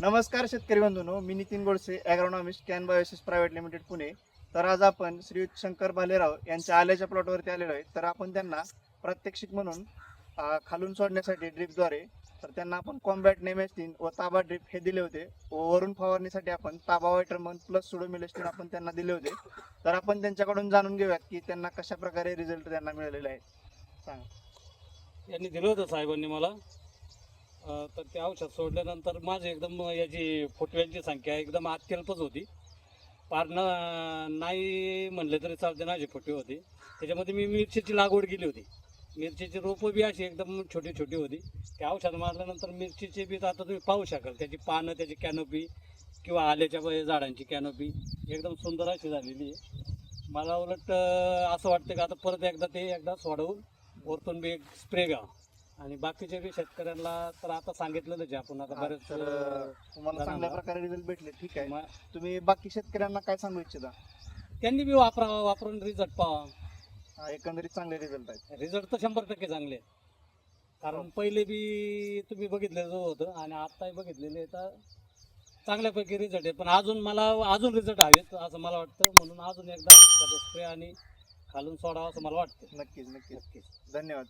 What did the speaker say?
नमस्कार शेतकरी बंधूंनो मी Nitin Godse agronomist Kan Biosys private limited Pune. तर आज आपण श्री शंकर भालेराव यांच्या आल्याच्या प्लॉटवरती आलेलो आहे. तर आपण त्यांना प्रात्यक्षिक म्हणून खालून सोडण्यासाठी ड्रिपद्वारे तर त्यांना आपण कॉम्बॅट नेमेस्टिन व ताबा ड्रिप हे दिले होते. व वरून फवारणीसाठी आपण ताबा वायटरमन प्लस सुडोमिलेस्टिन आपण त्यांना दिले होते. तर आपण त्यांच्याकडून जाणून घेऊयात की त्यांना कशा प्रकारे रिझल्ट त्यांना मिळालेले आहेत. सांगा. यांनी दिलं होतं साहेबांनी मला. तर ते औषध सोडल्यानंतर माझी एकदम याची फुटव्यांची संख्या एकदम अत्यल्पच होती. पार न नाही म्हणले तरी चालते माझी फुटवी होती. त्याच्यामध्ये मी मिरचीची लागवड केली होती. मिरचीची रोपं बी अशी एकदम छोटी छोटी होती. ते औषध मारल्यानंतर मिरचीचे बी आता तुम्ही पाहू शकाल. त्याची पानं त्याची कॅनोपी किंवा आल्याच्या झाडांची कॅनोपी एकदम सुंदर अशी झालेली आहे. मला उलट असं वाटतं की आता परत एकदा ते एकदा सोडवून वरतून बी एक स्प्रे घ्यावा. आणि बाकीच्या बी शेतकऱ्यांना तर आता सांगितलेलंच आहे आपण आता बरेच तर तुम्हाला चांगल्या. प्रकारे रिझल्ट भेटले ठीक आहे. मा- तुम्ही बाकी शेतकऱ्यांना काय सांगू इच्छिता? त्यांनी बी वापरावा वापरून रिझल्ट पावा. हा, एकंदरीत चांगले रिझल्ट आहेत. रिझल्ट तर शंभर टक्के चांगले. आहेत. कारण पहिले बी तुम्ही बघितलेलं होतं आणि आत्ताही बघितलेले तर चांगल्यापैकी रिझल्ट आहे. पण अजून मला अजून रिझल्ट हवेत असं मला वाटतं. म्हणून अजून एकदा त्याचा स्प्रे आणि खालून सोडावा असं मला वाटतं. नक्कीच नक्कीच. नक्कीच. धन्यवाद.